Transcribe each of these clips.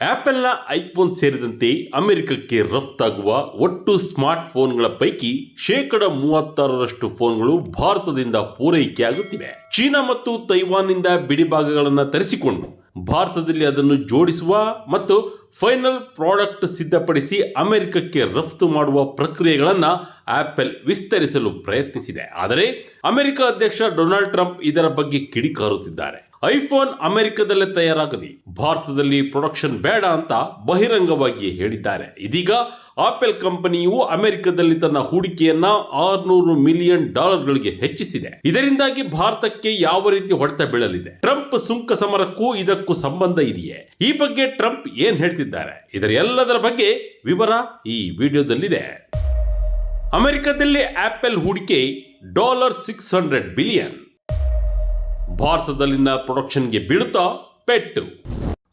ಆಪಲ್ನ iPhone ಸೇರಿದಂತೆ ಅಮೆರಿಕಕ್ಕೆ ರಫ್ತಾಗುವ ಒಟ್ಟು ಸ್ಮಾರ್ಟ್ ಫೋನ್ಗಳ ಪೈಕಿ ಶೇಕಡ ಮೂವತ್ತಾರರಷ್ಟು ಫೋನ್ಗಳು ಭಾರತದಿಂದ ಪೂರೈಕೆಯಾಗುತ್ತಿವೆ ಚೀನಾ ಮತ್ತು ತೈವಾನ್ನಿಂದ ಬಿಡಿಭಾಗಗಳನ್ನು ತರಿಸಿಕೊಂಡು ಭಾರತದಲ್ಲಿ ಅದನ್ನು ಜೋಡಿಸುವ ಮತ್ತು ಫೈನಲ್ ಪ್ರಾಡಕ್ಟ್ ಸಿದ್ಧಪಡಿಸಿ ಅಮೆರಿಕಕ್ಕೆ ರಫ್ತು ಮಾಡುವ ಪ್ರಕ್ರಿಯೆಗಳನ್ನು ಆಪಲ್ ವಿಸ್ತರಿಸಲು ಪ್ರಯತ್ನಿಸಿದೆ. ಆದರೆ ಅಮೆರಿಕ ಅಧ್ಯಕ್ಷ ಡೊನಾಲ್ಡ್ ಟ್ರಂಪ್ ಇದರ ಬಗ್ಗೆ ಕಿಡಿಕಾರುತ್ತಿದ್ದಾರೆ. ಐಫೋನ್ ಅಮೆರಿಕದಲ್ಲೇ ತಯಾರಾಗಲಿ. ಭಾರತದಲ್ಲಿ ಪ್ರೊಡಕ್ಷನ್ ಬೇಡ ಅಂತ ಬಹಿರಂಗವಾಗಿ ಹೇಳಿದ್ದಾರೆ. ಇದೀಗ ಆಪಲ್ ಕಂಪನಿಯು ಅಮೆರಿಕದಲ್ಲಿ ತನ್ನ ಹೂಡಿಕೆಯನ್ನ ಆರ್ನೂರು ಮಿಲಿಯನ್ ಡಾಲರ್ಗಳಿಗೆ ಹೆಚ್ಚಿಸಿದೆ. ಇದರಿಂದಾಗಿ ಭಾರತಕ್ಕೆ ಯಾವ ರೀತಿ ಹೊಡೆತ ಬೀಳಲಿದೆ? ಟ್ರಂಪ್ ಸುಂಕ ಸಮರಕ್ಕೂ ಇದಕ್ಕೂ ಸಂಬಂಧ ಇದೆಯೇ? ಈ ಬಗ್ಗೆ ಟ್ರಂಪ್ ಏನ್ ಹೇಳ್ತಿದ್ದಾರೆ? ಇದರ ಎಲ್ಲದರ ಬಗ್ಗೆ ವಿವರ ಈ ವಿಡಿಯೋದಲ್ಲಿದೆ. ಅಮೆರಿಕದಲ್ಲಿ ಆಪಲ್ ಹೂಡಿಕೆ ಡಾಲರ್ ಸಿಕ್ಸ್ ಹಂಡ್ರೆಡ್ ಬಿಲಿಯನ್. ಭಾರತದಲ್ಲಿನ ಪ್ರೊಡಕ್ಷನ್ಗೆ ಬೀಳುತ್ತಾ ಪೆಟ್ಟು.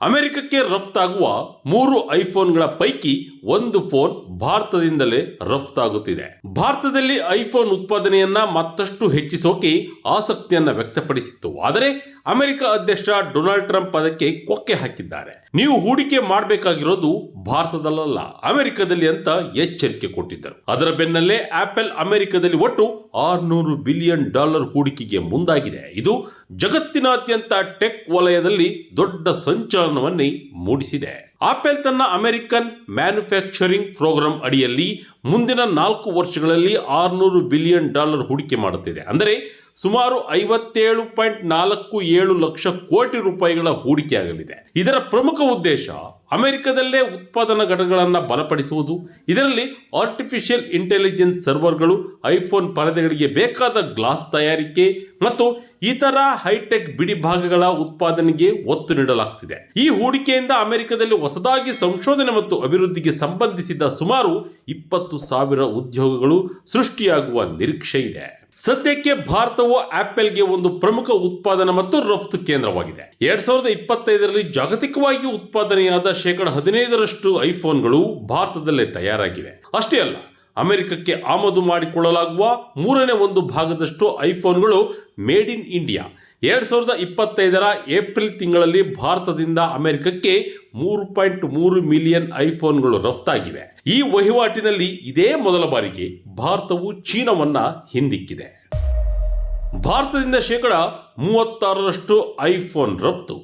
ಅಮೆರಿಕಕ್ಕೆ ರಫ್ತಾಗುವ ಮೂರು ಐಫೋನ್ಗಳ ಪೈಕಿ ಒಂದು ಫೋನ್ ಭಾರತದಿಂದಲೇ ರಫ್ತಾಗುತ್ತಿದೆ ಭಾರತದಲ್ಲಿ ಐಫೋನ್ ಉತ್ಪಾದನೆಯನ್ನ ಮತ್ತಷ್ಟು ಹೆಚ್ಚಿಸೋಕೆ ಆಸಕ್ತಿಯನ್ನ ವ್ಯಕ್ತಪಡಿಸಿತ್ತು. ಆದರೆ ಅಮೆರಿಕ ಅಧ್ಯಕ್ಷ ಡೊನಾಲ್ಡ್ ಟ್ರಂಪ್ ಅದಕ್ಕೆ ಕೊಕ್ಕೆ ಹಾಕಿದ್ದಾರೆ. ನೀವು ಹೂಡಿಕೆ ಮಾಡಬೇಕಾಗಿರೋದು ಭಾರತದಲ್ಲ ಅಮೆರಿಕದಲ್ಲಿ ಅಂತ ಎಚ್ಚರಿಕೆ ಕೊಟ್ಟಿದ್ದರು. ಅದರ ಬೆನ್ನಲ್ಲೇ ಆಪಲ್ ಅಮೆರಿಕದಲ್ಲಿ ಒಟ್ಟು ಆರ್ನೂರು ಬಿಲಿಯನ್ ಡಾಲರ್ ಹೂಡಿಕೆಗೆ ಮುಂದಾಗಿದೆ. ಇದು ಜಗತ್ತಿನಾದ್ಯಂತ ಟೆಕ್ ವಲಯದಲ್ಲಿ ದೊಡ್ಡ ಸಂಚಲನವನ್ನೇ ಮೂಡಿಸಿದೆ. ಆಪಲ್ ತನ್ನ ಅಮೆರಿಕನ್ ಮ್ಯಾನುಫ್ಯಾಕ್ಚರಿಂಗ್ ಪ್ರೋಗ್ರಾಂ ಅಡಿಯಲ್ಲಿ ಮುಂದಿನ ನಾಲ್ಕು ವರ್ಷಗಳಲ್ಲಿ ಆರುನೂರು ಬಿಲಿಯನ್ ಡಾಲರ್ ಹೂಡಿಕೆ ಮಾಡುತ್ತಿದೆ. ಅಂದರೆ ಸುಮಾರು ಐವತ್ತೇಳು ಪಾಯಿಂಟ್ ನಾಲ್ಕು ಏಳು ಲಕ್ಷ ಕೋಟಿ ರೂಪಾಯಿಗಳ ಹೂಡಿಕೆಯಾಗಲಿದೆ. ಇದರ ಪ್ರಮುಖ ಉದ್ದೇಶ ಅಮೆರಿಕದಲ್ಲೇ ಉತ್ಪಾದನಾ ಘಟಕಗಳನ್ನು ಬಲಪಡಿಸುವುದು. ಇದರಲ್ಲಿ ಆರ್ಟಿಫಿಷಿಯಲ್ ಇಂಟೆಲಿಜೆನ್ಸ್ ಸರ್ವರ್ಗಳು ಐಫೋನ್ ಪರದೆಗಳಿಗೆ ಬೇಕಾದ ಗ್ಲಾಸ್ ತಯಾರಿಕೆ ಮತ್ತು ಇತರ ಹೈಟೆಕ್ ಬಿಡಿ ಭಾಗಗಳ ಉತ್ಪಾದನೆಗೆ ಒತ್ತು ನೀಡಲಾಗ್ತಿದೆ. ಈ ಹೂಡಿಕೆಯಿಂದ ಅಮೆರಿಕದಲ್ಲಿ ಹೊಸದಾಗಿ ಸಂಶೋಧನೆ ಮತ್ತು ಅಭಿವೃದ್ಧಿಗೆ ಸಂಬಂಧಿಸಿದ ಸುಮಾರು ಇಪ್ಪತ್ತು ಸಾವಿರ ಉದ್ಯೋಗಗಳು ಸೃಷ್ಟಿಯಾಗುವ ನಿರೀಕ್ಷೆ ಇದೆ ಸದ್ಯಕ್ಕೆ ಭಾರತವು ಆಪಲ್ಗೆ ಒಂದು ಪ್ರಮುಖ ಉತ್ಪಾದನಾ ಮತ್ತು ರಫ್ತು ಕೇಂದ್ರವಾಗಿದೆ. ಎರಡ್ ಸಾವಿರದ ಇಪ್ಪತ್ತೈದರಲ್ಲಿ ಜಾಗತಿಕವಾಗಿ ಉತ್ಪಾದನೆಯಾದ ಶೇಕಡ ಹದಿನೈದರಷ್ಟು ಐಫೋನ್ಗಳು ಭಾರತದಲ್ಲೇ ತಯಾರಾಗಿವೆ. ಅಷ್ಟೇ ಅಲ್ಲ, ಅಮೆರಿಕಕ್ಕೆ ಆಮದು ಮಾಡಿಕೊಳ್ಳಲಾಗುವ ಮೂರನೇ ಒಂದು ಭಾಗದಷ್ಟು ಐಫೋನ್ಗಳು ಮೇಡ್ ಇನ್ ಇಂಡಿಯಾ. ಎರಡ್ ಸಾವಿರದ ಇಪ್ಪತ್ತೈದರ ಏಪ್ರಿಲ್ ತಿಂಗಳಲ್ಲಿ ಭಾರತದಿಂದ ಅಮೆರಿಕಕ್ಕೆ ಮೂರು ಪಾಯಿಂಟ್ ಮೂರು ಮಿಲಿಯನ್ ಐಫೋನ್ಗಳು ರಫ್ತಾಗಿವೆ. ಈ ವಹಿವಾಟಿನಲ್ಲಿ ಇದೇ ಮೊದಲ ಬಾರಿಗೆ ಭಾರತವು ಚೀನಾವನ್ನ ಹಿಂದಿಕ್ಕಿದೆ. ಭಾರತದಿಂದ ಶೇಕಡ ಮೂವತ್ತಾರರಷ್ಟು ಐಫೋನ್ ರಫ್ತು.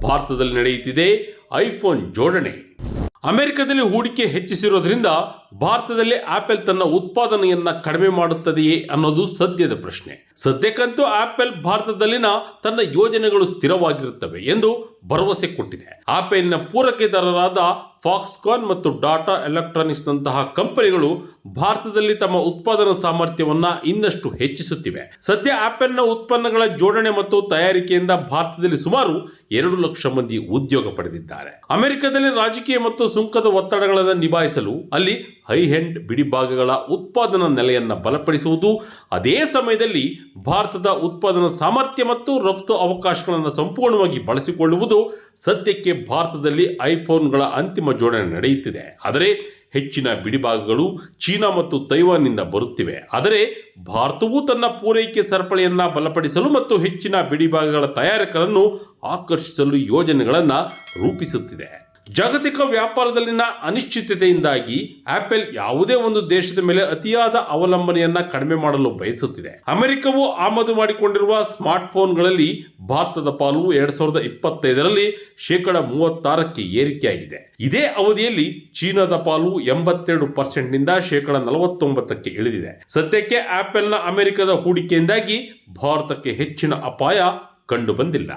ಭಾರತದಲ್ಲಿ ನಡೆಯುತ್ತಿದೆ ಐಫೋನ್ ಜೋಡಣೆ. ಅಮೆರಿಕದಲ್ಲಿ ಹೂಡಿಕೆ ಹೆಚ್ಚಿಸಿರೋದ್ರಿಂದ ಭಾರತದಲ್ಲಿ ಆಪಲ್ ತನ್ನ ಉತ್ಪಾದನೆಯನ್ನ ಕಡಿಮೆ ಮಾಡುತ್ತದೆಯೇ ಅನ್ನೋದು ಸದ್ಯದ ಪ್ರಶ್ನೆ. ಸದ್ಯಕ್ಕಂತೂ ಆಪಲ್ ಭಾರತದಲ್ಲಿನ ತನ್ನ ಯೋಜನೆಗಳು ಸ್ಥಿರವಾಗಿರುತ್ತವೆ ಎಂದು ಭರವಸೆ ಕೊಟ್ಟಿದೆ. ಆಪಲ್ನ ಪೂರೈಕೆದಾರರಾದ ಫಾಕ್ಸ್ಕಾನ್ ಮತ್ತು ಡಾಟಾ ಎಲೆಕ್ಟ್ರಾನಿಕ್ಸ್ ನಂತಹ ಕಂಪನಿಗಳು ಭಾರತದಲ್ಲಿ ತಮ್ಮ ಉತ್ಪಾದನಾ ಸಾಮರ್ಥ್ಯವನ್ನ ಇನ್ನಷ್ಟು ಹೆಚ್ಚಿಸುತ್ತಿವೆ. ಸದ್ಯ ಆಪಲ್ನ ಉತ್ಪನ್ನಗಳ ಜೋಡಣೆ ಮತ್ತು ತಯಾರಿಕೆಯಿಂದ ಭಾರತದಲ್ಲಿ ಸುಮಾರು ಎರಡು ಲಕ್ಷ ಮಂದಿ ಉದ್ಯೋಗ ಪಡೆದಿದ್ದಾರೆ. ಅಮೆರಿಕದಲ್ಲಿ ರಾಜಕೀಯ ಮತ್ತು ಸುಂಕದ ಒತ್ತಡಗಳನ್ನು ನಿಭಾಯಿಸಲು ಅಲ್ಲಿ ಹೈ ಹೆಂಡ್ ಬಿಡಿಭಾಗಗಳ ಉತ್ಪಾದನಾ ನೆಲೆಯನ್ನು ಬಲಪಡಿಸುವುದು, ಅದೇ ಸಮಯದಲ್ಲಿ ಭಾರತದ ಉತ್ಪಾದನಾ ಸಾಮರ್ಥ್ಯ ಮತ್ತು ರಫ್ತು ಅವಕಾಶಗಳನ್ನು ಸಂಪೂರ್ಣವಾಗಿ ಬಳಸಿಕೊಳ್ಳುವುದು ಸದ್ಯಕ್ಕೆ ಭಾರತದಲ್ಲಿ ಐಫೋನ್ಗಳ ಅಂತಿಮ ಜೋಡಣೆ ನಡೆಯುತ್ತಿದೆ. ಆದರೆ ಹೆಚ್ಚಿನ ಬಿಡಿಭಾಗಗಳು ಚೀನಾ ಮತ್ತು ತೈವಾನ್ನಿಂದ ಬರುತ್ತಿವೆ. ಆದರೆ ಭಾರತವು ತನ್ನ ಪೂರೈಕೆ ಸರಪಳಿಯನ್ನು ಬಲಪಡಿಸಲು ಮತ್ತು ಹೆಚ್ಚಿನ ಬಿಡಿಭಾಗಗಳ ತಯಾರಕರನ್ನು ಆಕರ್ಷಿಸಲು ಯೋಜನೆಗಳನ್ನು ರೂಪಿಸುತ್ತಿದೆ. ಜಾಗತಿಕ ವ್ಯಾಪಾರದಲ್ಲಿನ ಅನಿಶ್ಚಿತತೆಯಿಂದಾಗಿ ಆಪಲ್ ಯಾವುದೇ ಒಂದು ದೇಶದ ಮೇಲೆ ಅತಿಯಾದ ಅವಲಂಬನೆಯನ್ನ ಕಡಿಮೆ ಮಾಡಲು ಬಯಸುತ್ತಿದೆ. ಅಮೆರಿಕವು ಆಮದು ಮಾಡಿಕೊಂಡಿರುವ ಸ್ಮಾರ್ಟ್ ಫೋನ್ಗಳಲ್ಲಿ ಭಾರತದ ಪಾಲು ಎರಡ್ ಸಾವಿರದ ಇಪ್ಪತ್ತೈದರಲ್ಲಿ ಶೇಕಡ ಮೂವತ್ತಾರಕ್ಕೆ ಏರಿಕೆಯಾಗಿದೆ. ಇದೇ ಅವಧಿಯಲ್ಲಿ ಚೀನಾದ ಪಾಲು ಎಂಬತ್ತೆರಡು ಪರ್ಸೆಂಟ್ನಿಂದ ಶೇಕಡ ನಲವತ್ತೊಂಬತ್ತಕ್ಕೆ ಇಳಿದಿದೆ. ಸದ್ಯಕ್ಕೆ ಆಪಲ್ನ ಅಮೆರಿಕದ ಹೂಡಿಕೆಯಿಂದಾಗಿ ಭಾರತಕ್ಕೆ ಹೆಚ್ಚಿನ ಅಪಾಯ ಕಂಡು ಬಂದಿಲ್ಲ